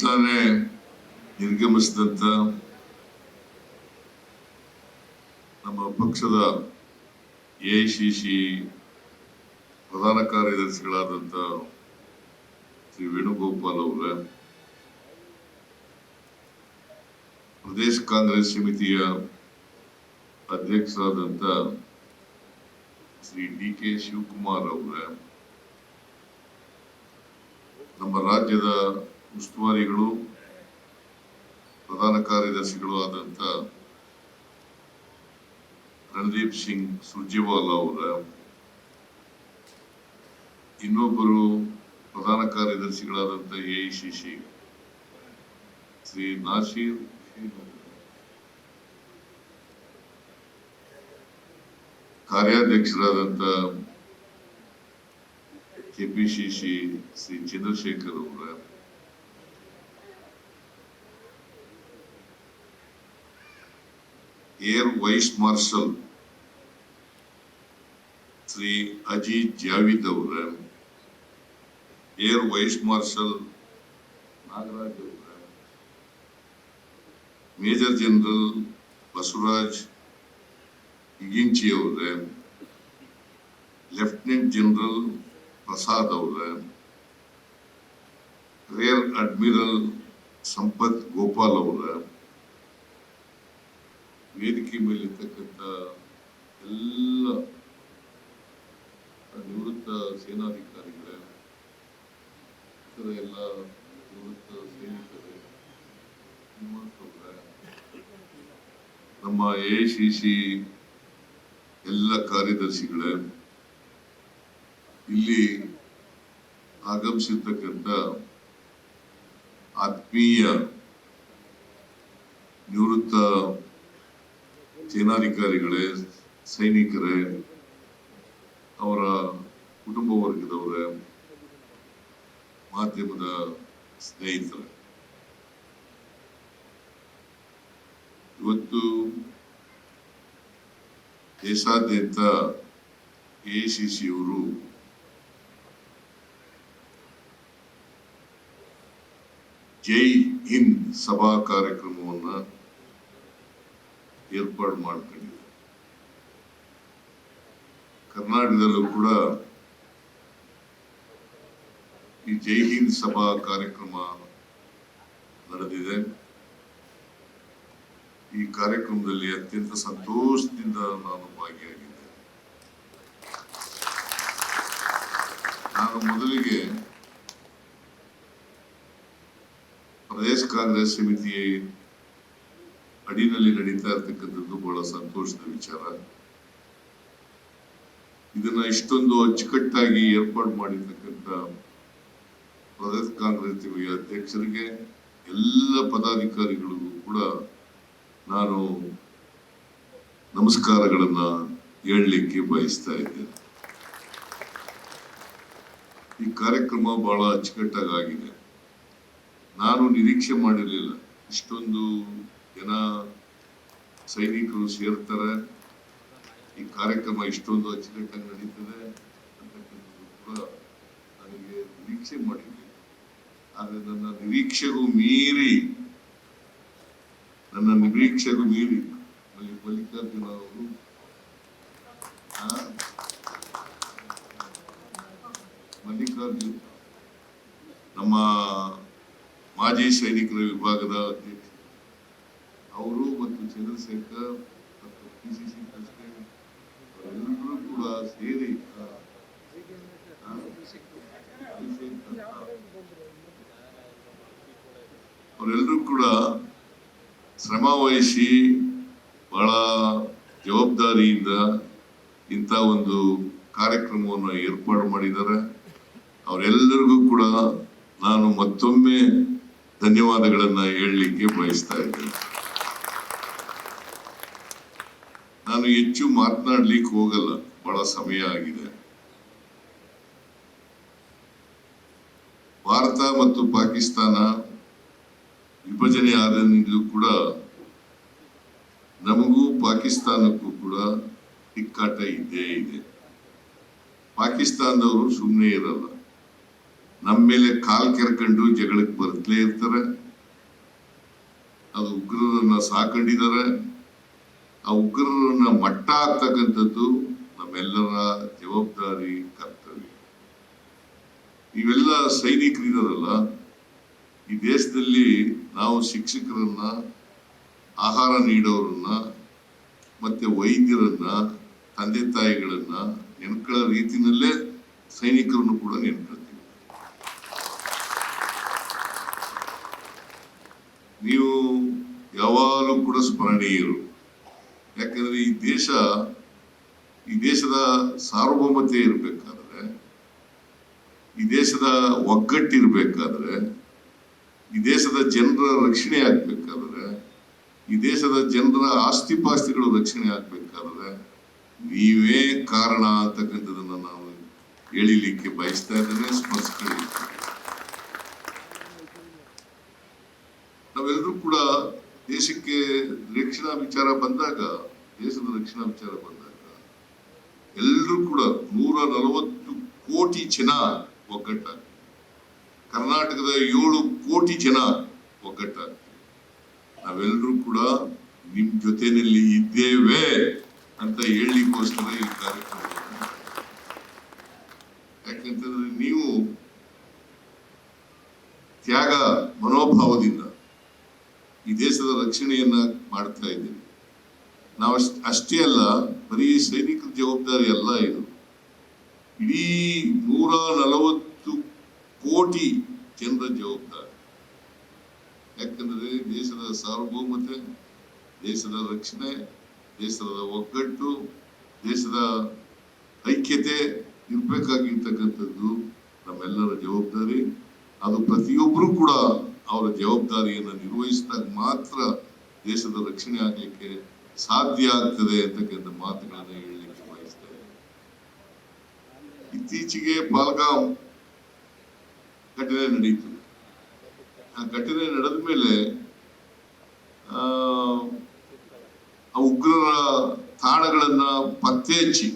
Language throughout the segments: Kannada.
ತಾನೇ ನಿರ್ಗಮಿಸಿದಂತ ನಮ್ಮ ಪಕ್ಷದ ಎಐಸಿಸಿ ಪ್ರಧಾನ ಕಾರ್ಯದರ್ಶಿಗಳಾದಂಥ ಶ್ರೀ ವೇಣುಗೋಪಾಲ್ ಅವರ, ಪ್ರದೇಶ ಕಾಂಗ್ರೆಸ್ ಸಮಿತಿಯ ಅಧ್ಯಕ್ಷರಾದಂಥ ಶ್ರೀ ಡಿ ಕೆ ಶಿವಕುಮಾರ್ ಅವರ, ನಮ್ಮ ರಾಜ್ಯದ ಉಸ್ತುವಾರಿಗಳು, ಪ್ರಧಾನ ಕಾರ್ಯದರ್ಶಿಗಳು ಆದಂಥ ರಣದೀಪ್ ಸಿಂಗ್ ಸುರ್ಜೇವಾಲಾ ಅವರ, ಇನ್ನೊಬ್ಬರು ಪ್ರಧಾನ ಕಾರ್ಯದರ್ಶಿಗಳಾದಂಥ ಎಐಸಿಸಿ ಶ್ರೀ ನಾಸೀರ್ ಕಾರ್ಯಾಧ್ಯಕ್ಷರಾದಂಥ ಕೆಪಿಸಿಸಿ ಶ್ರೀ ಚಂದ್ರಶೇಖರ್ ಅವರ air vice marshal Shri Ajit Javed ಅವರ ಏರ್ ವೈಸ್ ಮಾರ್ಷಲ್ ನಾಗರಾಜ್ ಅವರ ಮೇಜರ್ ಜನರಲ್ ಬಸವರಾಜ್ ಇಗಿಂಚಿ ಅವರ ಲೆಫ್ಟಿನೆಂಟ್ ಜನರಲ್ ಪ್ರಸಾದ್ ಅವರ ರೇರ್ ಅಡ್ಮಿರಲ್ ಸಂಪತ್ ಗೋಪಾಲ್ ಅವರ ವೇದಿಕೆ ಮೇಲಿರ್ತಕ್ಕಂಥ ಎಲ್ಲ ನಿವೃತ್ತ ಸೇನಾಧಿಕಾರಿಗಳೇ ಎಲ್ಲ ನಿವೃತ್ತ ಸೈನಿಕರೇ ನಮ್ಮ ಎ ಸಿ ಸಿ ಎಲ್ಲ ಕಾರ್ಯದರ್ಶಿಗಳೇ, ಇಲ್ಲಿ ಆಗಮಿಸಿರ್ತಕ್ಕಂಥ ಆತ್ಮೀಯ ನಿವೃತ್ತ ಸೇನಾಧಿಕಾರಿಗಳೇ ಸೈನಿಕರೇ ಅವರ ಕುಟುಂಬ ವರ್ಗದವರೇ ಮಾಧ್ಯಮದ ಸ್ನೇಹಿತರೆ. ಇವತ್ತು ದೇಶಾದ್ಯಂತ ಎಐಸಿಸಿಯವರು ಜೈ ಹಿಂದ್ ಸಭಾ ಕಾರ್ಯಕ್ರಮವನ್ನ ಏರ್ಪಾಡು ಮಾಡ್ಕೊಂಡಿದೆ. ಕರ್ನಾಟಕದಲ್ಲೂ ಕೂಡ ಈ ಜೈ ಹಿಂದ್ ಸಭಾ ಕಾರ್ಯಕ್ರಮ ನಡೆದಿದೆ. ಈ ಕಾರ್ಯಕ್ರಮದಲ್ಲಿ ಅತ್ಯಂತ ಸಂತೋಷದಿಂದ ನಾನು ಭಾಗಿಯಾಗಿದ್ದೆ ನಾನು ಮೊದಲಿಗೆ ಪ್ರದೇಶ ಕಾಂಗ್ರೆಸ್ ಸಮಿತಿ ಅಡಿನಲ್ಲಿ ನಡೀತಾ ಇರ್ತಕ್ಕಂಥದ್ದು ಬಹಳ ಸಂತೋಷದ ವಿಚಾರ. ಇದನ್ನ ಇಷ್ಟೊಂದು ಅಚ್ಚುಕಟ್ಟಾಗಿ ಏರ್ಪಾಡು ಮಾಡಿರ್ತಕ್ಕಂಥ ಪ್ರದೇಶ ಕಾಂಗ್ರೆಸ್ ಅಧ್ಯಕ್ಷರಿಗೆ ಎಲ್ಲ ಪದಾಧಿಕಾರಿಗಳಿಗೂ ಕೂಡ ನಾನು ನಮಸ್ಕಾರಗಳನ್ನ ಹೇಳಲಿಕ್ಕೆ ಬಯಸ್ತಾ ಇದ್ದೇನೆ. ಈ ಕಾರ್ಯಕ್ರಮ ಬಹಳ ಅಚ್ಚುಕಟ್ಟಾಗಿ ಆಗಿದೆ. ನಾನು ನಿರೀಕ್ಷೆ ಮಾಡಿರಲಿಲ್ಲ. ಇಷ್ಟೊಂದು ಜನ ಸೈನಿಕರು ಸೇರ್ತಾರೆ? ಈ ಕಾರ್ಯಕ್ರಮ ಇಷ್ಟೊಂದು ಅಚ್ಚುಕಟ್ಟಾಗಿ ನಡೀತದೆ ಅಂತಕ್ಕಂಥದ್ದು ಕೂಡ ನನಗೆ ನಿರೀಕ್ಷೆ ಮಾಡಿದ್ವಿ ಆದರೆ ನನ್ನ ನಿರೀಕ್ಷೆಗೂ ಮೀರಿ, ನನ್ನ ನಿರೀಕ್ಷೆಗೂ ಮೀರಿ ಅಲ್ಲಿ ಮಲ್ಲಿಕಾರ್ಜುನ ಅವರು ಮಲ್ಲಿಕಾರ್ಜುನ್, ನಮ್ಮ ಮಾಜಿ ಸೈನಿಕರ ವಿಭಾಗದ ಅಧ್ಯಕ್ಷ ಅವರು ಮತ್ತು ಚಂದ್ರಶೇಖರ್ ಮತ್ತು ಪಿ ಸಿ ಸಿ ಪ್ರೆಸಿಡೆಂಟ್ ಅವರೆಲ್ಲರೂ ಕೂಡ ಸೇರಿ ಅವರೆಲ್ಲರೂ ಕೂಡ ಶ್ರಮ ವಹಿಸಿ ಬಹಳ ಜವಾಬ್ದಾರಿಯಿಂದ ಇಂಥ ಒಂದು ಕಾರ್ಯಕ್ರಮವನ್ನು ಏರ್ಪಾಡು ಮಾಡಿದ್ದಾರೆ. ಅವರೆಲ್ಲರಿಗೂ ಕೂಡ ನಾನು ಮತ್ತೊಮ್ಮೆ ಧನ್ಯವಾದಗಳನ್ನು ಹೇಳಲಿಕ್ಕೆ ಬಯಸ್ತಾ ಇದ್ದೇನೆ. ನಾನು ಹೆಚ್ಚು ಮಾತನಾಡ್ಲಿಕ್ಕೆ ಹೋಗಲ್ಲ. ಬಹಳ ಸಮಯ ಆಗಿದೆ. ಭಾರತ ಮತ್ತು ಪಾಕಿಸ್ತಾನ ವಿಭಜನೆ ಆದಂದು ಕೂಡ ನಮಗೂ ಪಾಕಿಸ್ತಾನಕ್ಕೂ ಕೂಡ ತಿಕ್ಕಾಟ ಇದ್ದೇ ಇದೆ. ಪಾಕಿಸ್ತಾನದವರು ಸುಮ್ಮನೆ ಇರಲ್ಲ. ನಮ್ಮ ಮೇಲೆ ಕಾಲ್ ಕೆರ್ಕೊಂಡು ಜಗಳಕ್ಕೆ ಬರ್ತಲೇ ಇರ್ತಾರೆ. ಅದು ಉಗ್ರರನ್ನ ಸಾಕೊಂಡಿದ್ದಾರೆ. ಆ ಉಗ್ರರನ್ನ ಮಟ್ಟ ಆಗ್ತಕ್ಕಂಥದ್ದು ನಮ್ಮೆಲ್ಲರ ಜವಾಬ್ದಾರಿ ಕರ್ತವ್ಯ. ಇವೆಲ್ಲ ಸೈನಿಕರಿದಾರಲ್ಲ, ಈ ದೇಶದಲ್ಲಿ ನಾವು ಶಿಕ್ಷಕರನ್ನ, ಆಹಾರ ನೀಡೋರನ್ನ, ಮತ್ತೆ ವೈದ್ಯರನ್ನ, ತಂದೆ ತಾಯಿಗಳನ್ನ ನೆನ್ಕೊಳ್ಳೋ ರೀತಿಯಲ್ಲೇ ಸೈನಿಕರನ್ನು ಕೂಡ ನೆನ್ಕೊಳ್ತೀವಿ ನೀವು ಯಾವಾಗಲೂ ಕೂಡ ಸ್ಮರಣೀಯರು. ಯಾಕಂದ್ರೆ ಈ ದೇಶ, ಈ ದೇಶದ ಸಾರ್ವಭೌಮತೆ ಇರಬೇಕಾದ್ರೆ, ಈ ದೇಶದ ಒಗ್ಗಟ್ಟಿರಬೇಕಾದ್ರೆ, ಈ ದೇಶದ ಜನರ ರಕ್ಷಣೆ ಆಗ್ಬೇಕಾದ್ರೆ, ಈ ದೇಶದ ಜನರ ಆಸ್ತಿ ಪಾಸ್ತಿಗಳು ರಕ್ಷಣೆ ಆಗ್ಬೇಕಾದ್ರೆ, ನೀವೇ ಕಾರಣ ಅಂತಕ್ಕಂಥದನ್ನ ನಾವು ಹೇಳಿಲಿಕ್ಕೆ ಬಯಸ್ತಾ ಇದ್ದೇನೆ ಸ್ಮರಿಸ್ಕೊಳ್ಳಿ ನಾವೆಲ್ಲರೂ ಕೂಡ ದೇಶಕ್ಕೆ ರಕ್ಷಣಾ ವಿಚಾರ ಬಂದಾಗ, ದೇಶದ ರಕ್ಷಣಾ ವಿಚಾರ ಬಂದಾಗ ಎಲ್ಲರೂ ಕೂಡ ನೂರ ನಲವತ್ತು ಕೋಟಿ ಜನ ಒಗ್ಗಟ್ಟಾಗ್ತೀವಿ ಕರ್ನಾಟಕದ ಏಳು ಕೋಟಿ ಜನ ಒಗ್ಗಟ್ಟಾಗ್ತೀವಿ ನಾವೆಲ್ಲರೂ ಕೂಡ ನಿಮ್ ಜೊತೇನಲ್ಲಿ ಇದ್ದೇವೆ ಅಂತ ಹೇಳಲಿಕ್ಕೋಸ್ಕರ ಈ ಕಾರ್ಯಕ್ರಮ ಯಾಕಂತಂದ್ರೆ ನೀವು ತ್ಯಾಗ ಮನೋಭಾವದಿಂದ ಈ ದೇಶದ ರಕ್ಷಣೆಯನ್ನ ಮಾಡ್ತಾ ಇದ್ದೀವಿ. ನಾವು ಅಷ್ಟೇ ಅಲ್ಲ, ಬರೀ ಸೈನಿಕರ ಜವಾಬ್ದಾರಿ ಅಲ್ಲ ಇದು. ಇಡೀ ನೂರ ನಲವತ್ತು ಕೋಟಿ ಜನರ ಜವಾಬ್ದಾರಿ. ಯಾಕಂದ್ರೆ ದೇಶದ ಸಾರ್ವಭೌಮತೆ, ದೇಶದ ರಕ್ಷಣೆ, ದೇಶದ ಒಗ್ಗಟ್ಟು, ದೇಶದ ಐಕ್ಯತೆ ಇರ್ಬೇಕಾಗಿರ್ತಕ್ಕಂಥದ್ದು ನಮ್ಮೆಲ್ಲರ ಜವಾಬ್ದಾರಿ. ಅದು ಪ್ರತಿಯೊಬ್ಬರೂ ಕೂಡ ಅವರ ಜವಾಬ್ದಾರಿಯನ್ನು ನಿರ್ವಹಿಸಿದಾಗ ಮಾತ್ರ ದೇಶದ ರಕ್ಷಣೆ ಆಗಲಿಕ್ಕೆ ಸಾಧ್ಯ ಆಗ್ತದೆ ಅಂತಕ್ಕಂಥ ಮಾತುಗಳನ್ನು ಹೇಳಲಿಕ್ಕೆ ಬಯಸ್ತೇನೆ. ಇತ್ತೀಚೆಗೆ ಪಾಲ್ಗಾಂ ಘಟನೆ ನಡೆಯಿತು ಆ ಘಟನೆ ನಡೆದ ಮೇಲೆ ಆ ಉಗ್ರರ ತಾಣಗಳನ್ನ ಪತ್ತೆ ಹಚ್ಚಿ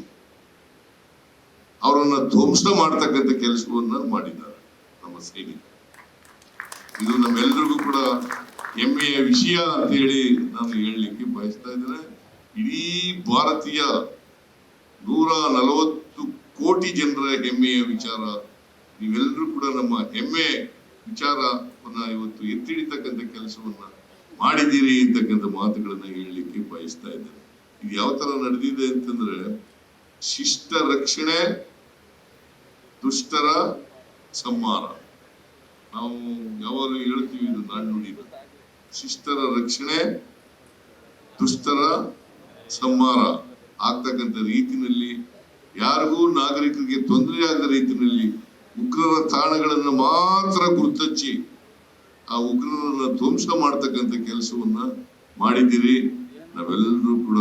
ಅವರನ್ನ ಧ್ವಂಸ ಮಾಡ್ತಕ್ಕಂಥ ಕೆಲಸವನ್ನ ಮಾಡಿದ್ದಾರೆ ನಮ್ಮ ಸೈನಿಕರು. ಇದು ನಮ್ಮೆಲ್ರಿಗೂ ಕೂಡ ಹೆಮ್ಮೆಯ ವಿಷಯ ಅಂತ ಹೇಳಿ ನಾನು ಹೇಳಲಿಕ್ಕೆ ಬಯಸ್ತಾ ಇದ್ದೇನೆ. ಇಡೀ ಭಾರತೀಯ ನೂರ ನಲವತ್ತು ಕೋಟಿ ಜನರ ಹೆಮ್ಮೆಯ ವಿಚಾರ ನೀವೆಲ್ಲರೂ ಕೂಡ ನಮ್ಮ ಹೆಮ್ಮೆ ವಿಚಾರವನ್ನ ಇವತ್ತು ಎತ್ತಿಡಿತಕ್ಕಂಥ ಕೆಲಸವನ್ನ ಮಾಡಿದ್ದೀರಿ ಅಂತಕ್ಕಂಥ ಮಾತುಗಳನ್ನ ಹೇಳಲಿಕ್ಕೆ ಬಯಸ್ತಾ ಇದ್ದೇನೆ. ಇದು ಯಾವ ತರ ನಡೆದಿದೆ ಅಂತಂದ್ರೆ, ಶಿಷ್ಟ ರಕ್ಷಣೆ, ದುಷ್ಟರ ಸಂಹಾರ ನಾವು ಯಾವಾಗಲೂ ಹೇಳ್ತೀವಿ ಇದು ನಾಣ್ಣುಡಿ ಶಿಷ್ಟರ ರಕ್ಷಣೆ, ದುಷ್ಟರ ಸಂಹಾರ. ಆಗ್ತಕ್ಕಂಥ ರೀತಿನಲ್ಲಿ ಯಾರಿಗೂ ನಾಗರಿಕರಿಗೆ ತೊಂದರೆ ಆಗದ ರೀತಿಯಲ್ಲಿ ಉಗ್ರರ ತಾಣಗಳನ್ನು ಮಾತ್ರ ಗುರುತಚ್ಚಿ ಆ ಉಗ್ರರನ್ನ ಧ್ವಂಸ ಮಾಡ್ತಕ್ಕಂಥ ಕೆಲಸವನ್ನ ಮಾಡಿದ್ದೀರಿ. ನಾವೆಲ್ಲರೂ ಕೂಡ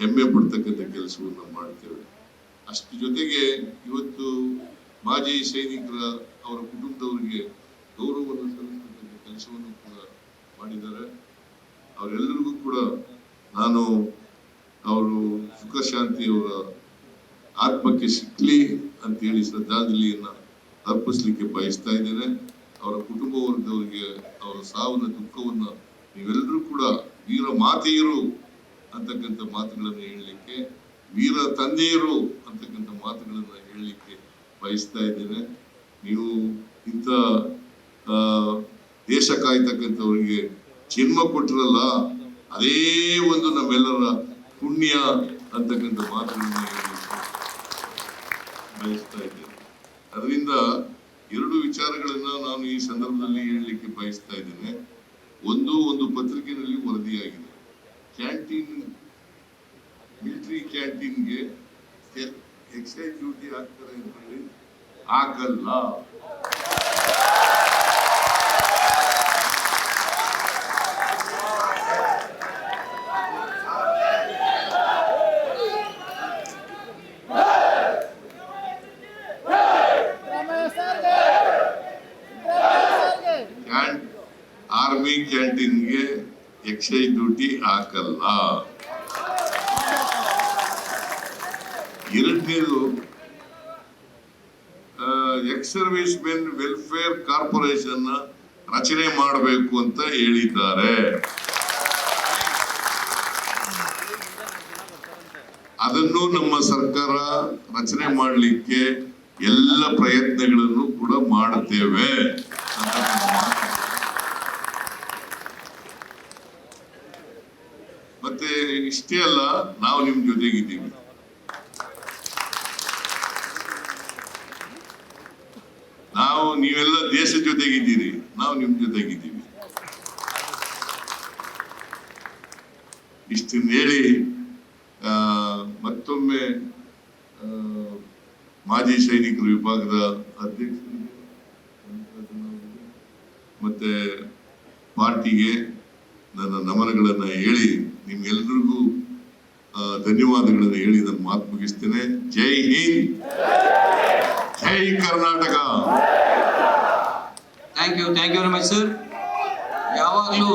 ಹೆಮ್ಮೆ ಪಡ್ತಕ್ಕಂಥ ಕೆಲಸವನ್ನ ಮಾಡ್ತೇವೆ. ಅಷ್ಟು ಜೊತೆಗೆ ಇವತ್ತು ಮಾಜಿ ಸೈನಿಕರ ಅವರ ಕುಟುಂಬದವರಿಗೆ ಗೌರವವನ್ನು ಸಲ್ಲಿಸ್ತಕ್ಕಂಥ ಕೆಲಸವನ್ನು ಕೂಡ ಮಾಡಿದ್ದಾರೆ. ಅವರೆಲ್ಲರಿಗೂ ಕೂಡ ನಾನು ಅವರು ಸುಖ ಶಾಂತಿಯವರ ಆತ್ಮಕ್ಕೆ ಸಿಕ್ಲಿ ಅಂತೇಳಿ ಶ್ರದ್ಧಾಂಜಲಿಯನ್ನ ಅರ್ಪಿಸ್ಲಿಕ್ಕೆ ಬಯಸ್ತಾ ಇದ್ದೇನೆ. ಅವರ ಕುಟುಂಬ ವರ್ಗದವರಿಗೆ ಅವರ ಸಾವಿನ ದುಃಖವನ್ನು ನೀವೆಲ್ಲರೂ ಕೂಡ ವೀರ ಮಾತೆಯರು ಅಂತಕ್ಕಂಥ ಮಾತುಗಳನ್ನು ಹೇಳಲಿಕ್ಕೆ, ವೀರ ತಂದೆಯರು ಅಂತಕ್ಕಂಥ ಮಾತುಗಳನ್ನು ಹೇಳಲಿಕ್ಕೆ ಬಯಸ್ತಾ ಇದ್ದೇನೆ. ನೀವು ಇಂಥ ದೇಶ ಕಾಯ್ತಕ್ಕಂಥವ್ರಿಗೆ ಜನ್ಮ ಕೊಟ್ಟಿರಲ್ಲ ಅದೇ ಒಂದು ನಮ್ಮೆಲ್ಲರ ಪುಣ್ಯ ಅಂತಕ್ಕಂಥ ಮಾತುಗಳನ್ನ ಬಯಸ್ತಾ ಇದ್ದೇನೆ. ಅದರಿಂದ ಎರಡು ವಿಚಾರಗಳನ್ನ ನಾನು ಈ ಸಂದರ್ಭದಲ್ಲಿ ಹೇಳಲಿಕ್ಕೆ ಬಯಸ್ತಾ ಇದ್ದೇನೆ. ಒಂದು ಒಂದು ಪತ್ರಿಕೆಯಲ್ಲಿ ವರದಿಯಾಗಿದೆ. ಕ್ಯಾಂಟೀನ್, ಮಿಲಿಟರಿ ಕ್ಯಾಂಟೀನ್ಗೆ ಎಕ್ಸೈಸ್ ಡ್ಯೂಟಿ ಹಾಕ್ತಾರೆ ಅಂತ ಹೇಳಿ ಹಾಕಲ್ಲ. ಆರ್ಮಿ ಕ್ಯಾಂಟೀನ್ಗೆ ಎಕ್ಸೈಸ್ ಡ್ಯೂಟಿ ಹಾಕಲ್ಲ. ಎರಡನೇದು ex servicemen welfare corporation ರಚನೆ ಮಾಡಬೇಕು ಅಂತ ಹೇಳಿದ್ದಾರೆ. ಅದನ್ನು ನಮ್ಮ ಸರ್ಕಾರ ರಚನೆ ಮಾಡಲಿಕ್ಕೆ ಎಲ್ಲ ಪ್ರಯತ್ನಗಳನ್ನು ಕೂಡ ಮಾಡುತ್ತೇವೆ ಅಂತಕ್ಕಂಥ ಮಾತು. ಮತ್ತೆ ಇಷ್ಟೇ ಅಲ್ಲ, ನಾವು ನಿಮ್ ಜೊತೆಗಿದ್ದೀವಿ. ನಾವು ನೀವೆಲ್ಲ ದೇಶ ಜೊತೆಗಿದ್ದೀರಿ, ನಾವು ನಿಮ್ ಜೊತೆಗಿದ್ದೀವಿ. ಇಷ್ಟನ್ನ ಹೇಳಿ ಮತ್ತೊಮ್ಮೆ ಮಾಜಿ ಸೈನಿಕರ ವಿಭಾಗದ ಅಧ್ಯಕ್ಷರಿಗೆ ಮತ್ತೆ ಪಾರ್ಟಿಗೆ ನನ್ನ ನಮನಗಳನ್ನ ಹೇಳಿ ಧನ್ಯವಾದಗಳನ್ನ ಹೇಳಿ ನನ್ನ ಮಾತು ಮುಗಿಸ್ತೇನೆ. ಜೈ ಹಿಂದ್. ಜೈ Karnataka. Thank you thank you very much sir ಯಾವಾಗಲೂ